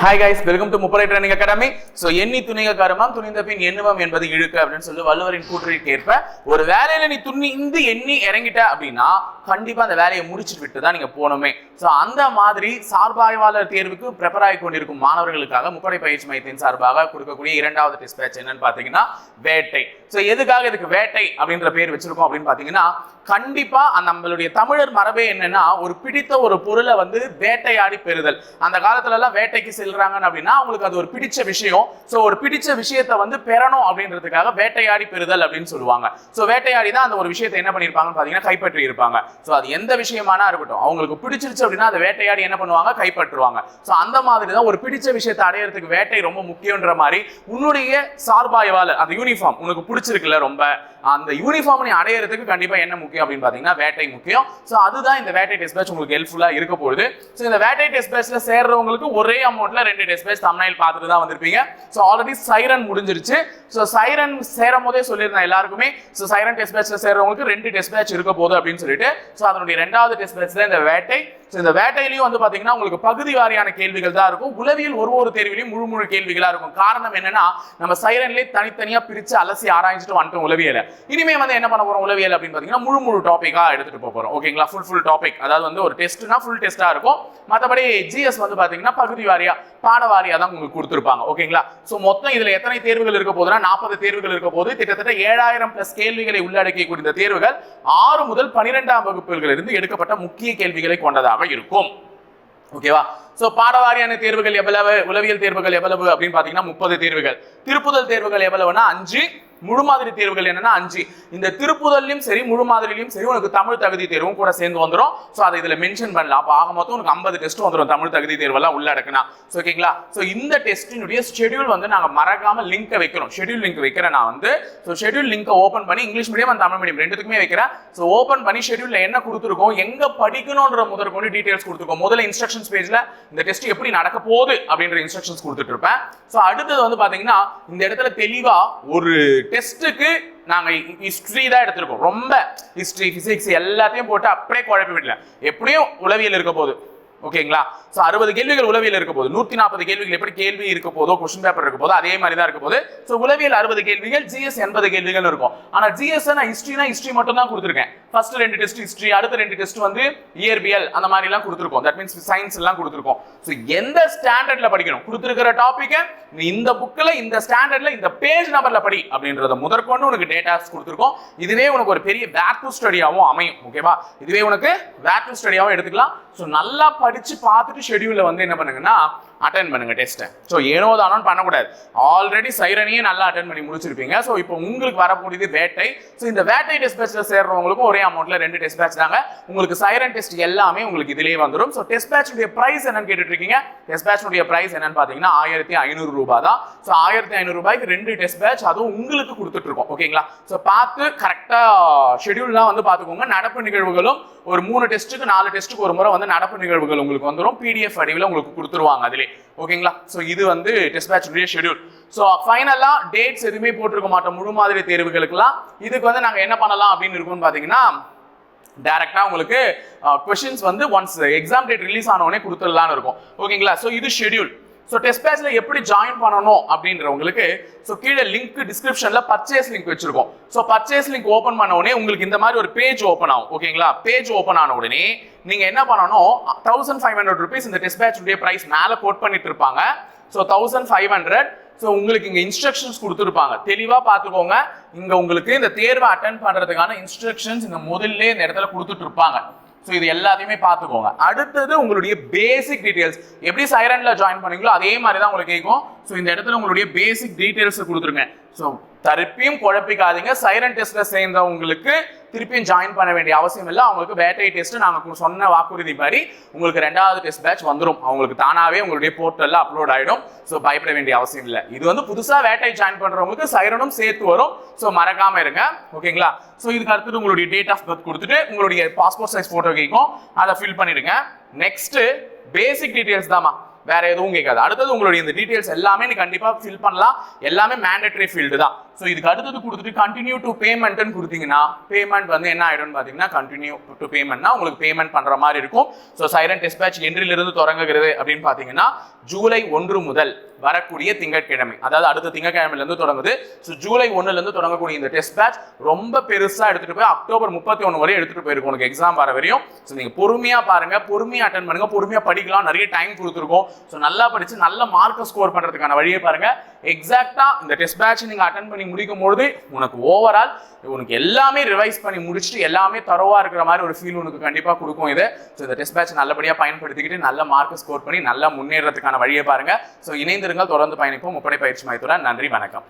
Hi guys welcome to Mupparai training academy so எண்ணி துணிக கருமம் துணிந்த பின் எண்ணுவம் என்பது இழுக்கு அப்படின்னு சொல்லி வள்ளுவரின் கூற்றுக்கு ஏற்ப ஒரு வேலையில நீ துணிந்து எண்ணி இறங்கிட்ட அப்படின்னா கண்டிப்பா அந்த வேலையை முடிச்சுட்டு விட்டு தான் நீங்க போகணுமே. ஸோ அந்த மாதிரி சார்பாய்வாளர் தேர்வுக்கு ப்ரிப்பேர் ஆகி கொண்டிருக்கும் மாணவர்களுக்காக முப்படை பயிற்சி மையத்தின் சார்பாக கொடுக்கக்கூடிய இரண்டாவது டெஸ்ட் பேட்ச் என்னன்னு பாத்தீங்கன்னா வேட்டை. ஸோ எதுக்காக இதுக்கு வேட்டை அப்படின்ற பேர் வச்சிருக்கோம் அப்படின்னு பாத்தீங்கன்னா கண்டிப்பா அந்த நம்மளுடைய தமிழர் மரபே என்னன்னா ஒரு பிடித்த ஒரு பொருளை வந்து வேட்டையாடி பெறுதல். அந்த காலத்துல எல்லாம் வேட்டைக்கு செல்றாங்க அப்படின்னா அவங்களுக்கு அது ஒரு பிடிச்ச விஷயம். ஸோ ஒரு பிடிச்ச விஷயத்த வந்து பெறணும் அப்படின்றதுக்காக வேட்டையாடி பெறுதல் அப்படின்னு சொல்லுவாங்க. ஸோ வேட்டையாடி தான் அந்த ஒரு விஷயத்தை என்ன பண்ணியிருப்பாங்கன்னு பாத்தீங்கன்னா கைப்பற்றி இருப்பாங்க ஸோ அது எந்த விஷயமானா இருக்கட்டும் அவங்களுக்கு பிடிச்சிருச்சு அப்படின்னா அதை வேட்டையாடி என்ன பண்ணுவாங்க? கைப்பற்றுவாங்க. ஸோ அந்த மாதிரி தான் ஒரு பிடிச்ச விஷயத்தை அடையறதுக்கு வேட்டை ரொம்ப முக்கியன்ற மாதிரி உன்னுடைய சார்பாய்வாளர் அந்த யூனிஃபார்ம் உனக்கு பிடிச்சிருக்குல்ல ரொம்ப அந்த யூனிஃபார்ம் நீ அடையறதுக்கு கண்டிப்பா என்ன முக்கியம் அப்படின்னு பாத்தீங்கன்னா வேட்டை முக்கியம். ஸோ அதுதான் இந்த வேட்டை டெஸ்ட் பேட்ச் உங்களுக்கு ஹெல்ப்ஃபுல்லா இருக்க போகுது. ஸோ இந்த வேட்டை டெஸ்ட் பேட்ச்ல சேர்றவங்களுக்கு ஒரே அமௌண்ட்ல ரெண்டு டெஸ்ட் பேட்ச் தமிழில் பார்த்துட்டு தான் வந்திருப்பீங்க. ஸோ ஆல்ரெடி சைரன் முடிஞ்சிருச்சு. ஸோ சைரன் சேரும் போதே சொல்லியிருந்தேன் எல்லாருக்குமே. ஸோ சைரன் டெஸ்ட் பேட்ச்ல சேர்றவங்களுக்கு ரெண்டு டெஸ்ட் பேட்ச் இருக்க போகுது அப்படின்னு சொல்லிட்டு. ஸோ அதனுடைய ரெண்டாவது டெஸ்ட் பேட்ச்ல இந்த வேட்டை. ஸோ இந்த வேட்டையிலையும் வந்து பார்த்தீங்கன்னா உங்களுக்கு பகுதி வாரியான கேள்விகள் தான் இருக்கும். உளவியல் ஒரு ஒரு தேர்விலையும் முழு முழு கேள்விகளாக இருக்கும். காரணம் என்னன்னா நம்ம சைரன்லேயே தனித்தனியாக பிரித்து அலசி ஆராய்ச்சிட்டு வந்துட்டோம் உளவியலை. இனிமே வந்து என்ன பண்ண போகிறோம் உளவியல் அப்படின்னு பார்த்தீங்கன்னா முழு முழு டாப்பிக்காக எடுத்துகிட்டு போக போகிறோம் ஓகேங்களா ஃபுல் ஃபுல் டாபிக் அதாவது வந்து ஒரு டெஸ்ட்னா ஃபுல் டெஸ்ட்டாக இருக்கும். மற்றபடி ஜிஎஸ் வந்து பார்த்தீங்கன்னா பகுதி வாரியாக பாடவாரியா தான் உங்களுக்கு கொடுத்துருப்பாங்க. ஓகேங்களா? ஸோ மொத்தம் இதுல எத்தனை தேர்வுகள் இருக்க போதுன்னா நாற்பது தேர்வுகள் இருக்க போது கிட்டத்தட்ட ஏழாயிரம் பிளஸ் கேள்விகளை உள்ளடக்கிய இந்த தேர்வுகள் ஆறு முதல் பனிரெண்டாம் வகுப்புகளில் இருந்து எடுக்கப்பட்ட முக்கிய கேள்விகளை கொண்டதாக இருக்கும். ஓகேவா? சோ பாடவாரியான தேர்வுகள் எவ்வளவு? உளவியல் தேர்வுகள் எவ்வளவு அப்படின்னு பாத்தீங்கன்னா முப்பது தேர்வுகள். திருப்புதல் தேர்வுகள் எவ்வளவுன்னா அஞ்சு முழு மாதிரி தேர்வுகள் என்னன்னா அஞ்சு. இந்த திருப்புதல்லையும் சரி முழு மாதிரிலையும் சரி உனக்கு தமிழ் தகுதி தேர்வும் கூட சேர்ந்து வந்துடும் ஸோ அதை இதில் மென்ஷன் பண்ணலாம். அப்போ ஆக மொத்தம் உனக்கு ஐம்பது டெஸ்ட் வந்துடும் தமிழ் தகுதி தேர்வெல்லாம் உள்ளடக்கினா ஸோ ஓகேங்களா? ஸோ இந்த டெஸ்டினுடைய ஷெட்யூல் வந்து நாங்கள் மறக்காம லிங்கை வைக்கிறோம். ஷெட்யூல் லிங்க் வைக்கிறேன் நான் வந்து. ஸோ ஷெட்யூல் லிங்கை ஓப்பன் பண்ணி English medium and Tamil medium ரெண்டுத்துக்குமே வைக்கிறேன். ஸோ ஓப்பன் பண்ணி ஷெடியூலில் என்ன கொடுத்துருக்கோம் எங்கே படிக்கணுன்ற முதல் கொண்டு டீடைல்ஸ் கொடுத்துருக்கோம். முதல்ல இன்ஸ்ட்ரக்ஷன்ஸ் பேஜில் இந்த டெஸ்ட் எப்படி நடக்க போகுது அப்படின்ற இன்ஸ்ட்ரக்ஷன்ஸ் கொடுத்துட்டு இருப்பேன். ஸோ அடுத்தது வந்து பார்த்தீங்கன்னா இந்த இடத்துல தெளிவாக ஒரு டெஸ்ட்டுக்கு நாங்கள் ஹிஸ்ட்ரி தான் எடுத்திருக்கோம். ரொம்ப ஹிஸ்ட்ரி ஃபிசிக்ஸ் எல்லாத்தையும் போட்டு அப்படியே குழப்பி விடல. எப்படியும் உளவியல் இருக்க போகுது. ஓகேங்களா? ஸோ அறுபது கேள்விகள் உளவியல் இருக்க போது நூற்றி நாற்பது கேள்விகள் எப்படி கேள்வி இருக்க போதோ கொஸ்டின் பேப்பர் இருக்க போதோ அதே மாதிரி தான் இருக்க போது ஸோ உளவியல் அறுபது கேள்விகள் ஜிஎஸ் எண்பது கேள்விகள் இருக்கும். ஆனால் ஜிஎஸ் நான் ஹிஸ்ட்ரினா ஹிஸ்ட்ரி மட்டும் தான் கொடுத்துருக்கேன். ஃபர்ஸ்ட் ரெண்டு டெஸ்ட் ஹிஸ்ட்ரி அடுத்த ரெண்டு டெஸ்ட் வந்து இயற்பியல் அந்த மாதிரி எல்லாம் கொடுத்துருக்கோம். தட் மீன்ஸ் சயின்ஸ் எல்லாம் கொடுத்துருக்கோம். ஸோ எந்த ஸ்டாண்டர்ட்ல படிக்கணும்? கொடுத்துருக்கிற டாப்பிக்கை இந்த புக்கில் இந்த ஸ்டாண்டர்ட்ல இந்த பேஜ் நம்பர்ல படி அப்படின்றத முதற்கொண்டு உனக்கு டேட்டாஸ் கொடுத்துருக்கோம். இதுவே உனக்கு ஒரு பெரிய பேக் ஸ்டடியாகவும் அமையும். ஓகேவா இதுவே உனக்கு பேக் ஸ்டடியாகவும் எடுத்துக்கலாம். ஸோ நல்லா படிச்சு பார்த்துட்டு ஷெடியூல்ல வந்து என்ன பண்ணுங்கன்னா அட்டன் பண்ணுங்க டெஸ்ட்டை ஸோ ஏனோ தானோன்னு பண்ணக்கூடாது. ஆல்ரெடி சைரனையே நல்லா அட்டன் பண்ணி முடிச்சிருப்பீங்க. ஸோ இப்போ உங்களுக்கு வரக்கூடியது வேட்டை. ஸோ இந்த வேட்டை டெஸ்ட் பேட்சில் சேர்றவங்களுக்கும் ஒரே அமௌண்ட்டில் ரெண்டு டெஸ்ட் பேட்ச் தாங்க. உங்களுக்கு சைரன் டெஸ்ட் எல்லாமே உங்களுக்கு இதுலேயே வந்துடும் ஸோ டெஸ்ட் பேட்சுடைய ப்ரைஸ் என்னன்னு கேட்டுட்டு இருக்கீங்க டெஸ்ட் பேட்சுடைய ப்ரைஸ் என்னன்னு பார்த்தீங்கன்னா ஆயிரத்தி ஐநூறு ரூபாய் தான். ஸோ ஆயிரத்தி ஐநூறு ரூபாய்க்கு ரெண்டு டெஸ்ட் பேட்ச் அதுவும் உங்களுக்கு கொடுத்துட்டு இருக்கோம் ஓகேங்களா ஸோ பார்த்து கரெக்டாக ஷெடியூல்லாம் வந்து பார்த்துக்கோங்க. நடப்பு நிகழ்வுகளும் ஒரு மூணு டெஸ்ட்டுக்கு நாலு டெஸ்ட்டுக்கு ஒரு முறை வந்து நடப்பு நிகழ்வுகள் உங்களுக்கு வந்துடும் பிடிஎஃப் வடிவில் உங்களுக்கு கொடுத்துருவாங்க அதிலே ஓகேங்களா? ஸோ இது வந்து டெஸ்ட் பேட்சுடைய ஷெடியூல் ஸோ ஃபைனலாக டேட்ஸ் எதுவுமே போட்டிருக்க மாட்டோம். முழு மாதிரி தேர்வுகளுக்கெல்லாம். இதுக்கு வந்து நாங்கள் என்ன பண்ணலாம் அப்படின்னு இருக்கோம்னு பார்த்தீங்கன்னா டேரெக்டாக உங்களுக்கு கொஷின்ஸ் வந்து ஒன்ஸ் எக்ஸாம் டேட் ரிலீஸ் ஆனவொடனே கொடுத்துடலான்னு இருக்கும். ஓகேங்களா? ஸோ இது ஷெடியூல் ஸோ டெஸ்ட் பேட்ச்ல எப்படி ஜாயின் பண்ணணும் அப்படின்றவங்களுக்கு ஸோ கீழே லிங்க் டிஸ்கிரிப்ஷன்ல பர்ச்சேஸ் லிங்க் வச்சிருக்கோம். ஸோ பர்ச்சேஸ் லிங்க் ஓப்பன் பண்ண உடனே உங்களுக்கு இந்த மாதிரி ஒரு பேஜ் ஓப்பன் ஆகும். ஓகேங்களா பேஜ் ஓப்பன் ஆன உடனே நீங்க என்ன பண்ணணும்? தௌசண்ட் ஃபைவ் ஹண்ட்ரட் ருபீஸ் இந்த டெஸ்ட் பேட்சுடைய பிரைஸ் மேலே கோட் பண்ணிட்டு இருப்பாங்க. So thousand five hundred so உங்களுக்கு இங்க இன்ஸ்ட்ரக்ஷன்ஸ் கொடுத்துருப்பாங்க. தெளிவா பார்த்துக்கோங்க. இங்க உங்களுக்கு இந்த தேர்வை அட்டன் பண்றதுக்கான இன்ஸ்ட்ரக்ஷன்ஸ் இந்த முதல்ல இந்த இடத்துல கொடுத்துட்டு இருப்பாங்க. ஸோ இது எல்லாத்தையுமே பார்த்துக்கோங்க. அடுத்தது உங்களுடைய பேசிக் டீடைல்ஸ் எப்படி சைரன்ல ஜாயின் பண்ணீங்களோ அதே மாதிரி தான் உங்களுக்கு கேட்கும். ஸோ இந்த இடத்துல உங்களுடைய பேசிக் டீடைல்ஸ் கொடுத்துருங்க. ஸோ திருப்பியும் குழப்பிக்காதீங்க. சைரன் டெஸ்ட்ல சேர்ந்தவங்களுக்கு திருப்பியும் ஜாயின் பண்ண வேண்டிய அவசியம் இல்லை. அவங்களுக்கு வேட்டை டெஸ்ட் நாங்கள் சொன்ன வாக்குறுதி மாதிரி உங்களுக்கு ரெண்டாவது டெஸ்ட் பேட்ச் வந்துடும் அவங்களுக்கு தானாகவே உங்களுடைய போர்ட்டலில் அப்லோட் ஆகிடும் ஸோ பயப்பட வேண்டிய அவசியம் இல்லை. இது வந்து புதுசாக வேட்டை ஜாயின் பண்ணுறவங்களுக்கு சைரனும் சேர்த்து வரும். ஸோ மறக்காமல் இருங்க. ஓகேங்களா ஸோ இதுக்கு அடுத்தது உங்களுடைய டேட் ஆஃப் பர்த் கொடுத்துட்டு உங்களுடைய பாஸ்போர்ட் சைஸ் ஃபோட்டோ கேட்கும் அதை ஃபில் பண்ணிடுங்க. நெக்ஸ்ட்டு பேசிக் டீட்டெயில்ஸ் தாம்மா. வேற எதுவும் கேட்காது. அடுத்தது உங்களுடைய இந்த டீட்டெயில்ஸ் எல்லாமே நீ கண்டிப்பாக ஃபில் பண்ணலாம். எல்லாமே மேண்டட்ரி ஃபீல்டு தான். ஸோ இதுக்கு அடுத்தது கொடுத்துட்டு கண்டினியூ டு பேமெண்ட்னு கொடுத்தீங்கன்னா பேமெண்ட் வந்து என்ன ஆகிடும்னு பார்த்தீங்கன்னா கண்டினியூ டு பேமெண்ட்னா உங்களுக்கு பேமெண்ட் பண்ணுற மாதிரி இருக்கும். ஸோ சைரன் டெஸ்பேச் என்றிலிருந்து தொடங்குகிறது அப்படின்னு பார்த்தீங்கன்னா ஜூலை ஒன்று முதல் வரக்கூடிய திங்கட்கிழமை அதாவது அடுத்த திங்கட்கிழமையிலேருந்து தொடங்குது. ஸோ ஜூலை ஒன்றுலேருந்து தொடங்கக்கூடிய இந்த டெஸ்ட் பேட்ச் ரொம்ப பெருசாக எடுத்துகிட்டு போய் அக்டோபர் முப்பத்தி ஒன்று வரை எடுத்துகிட்டு போயிருக்கும். உங்களுக்கு எக்ஸாம் வர வரையும். ஸோ நீங்கள் பொறுமையாக பாருங்கள் பொறுமையாக அட்டன் பண்ணுங்கள் பொறுமையாக படிக்கலாம். நிறைய டைம் கொடுத்துருக்கோம். ஸோ நல்லா படித்து நல்ல மார்க்கை ஸ்கோர் பண்ணுறதுக்கான வழியை பாருங்கள் எக்ஸாக்டாக இந்த டெஸ்ட் பேட்ச் நீங்கள் அட்டன் பண்ணி முடிக்கும் பொழுது உனக்கு ஓவரால் உனக்கு எல்லாமே ரிவைஸ் பண்ணி முடிச்சுட்டு எல்லாமே தரவா இருக்கிற மாதிரி ஒரு ஃபீல் உனக்கு கண்டிப்பா கொடுக்கும் இது. ஸோ இந்த டெஸ்ட் பேட்ச் நல்லபடியா பயன்படுத்திக்கிட்டு நல்ல மார்க் ஸ்கோர் பண்ணி நல்லா முன்னேறதுக்கான வழியை பாருங்க. ஸோ இணைந்திருங்கள் தொடர்ந்து பயணிப்போம். முப்படை பயிற்சி மையத்துடன் நன்றி வணக்கம்.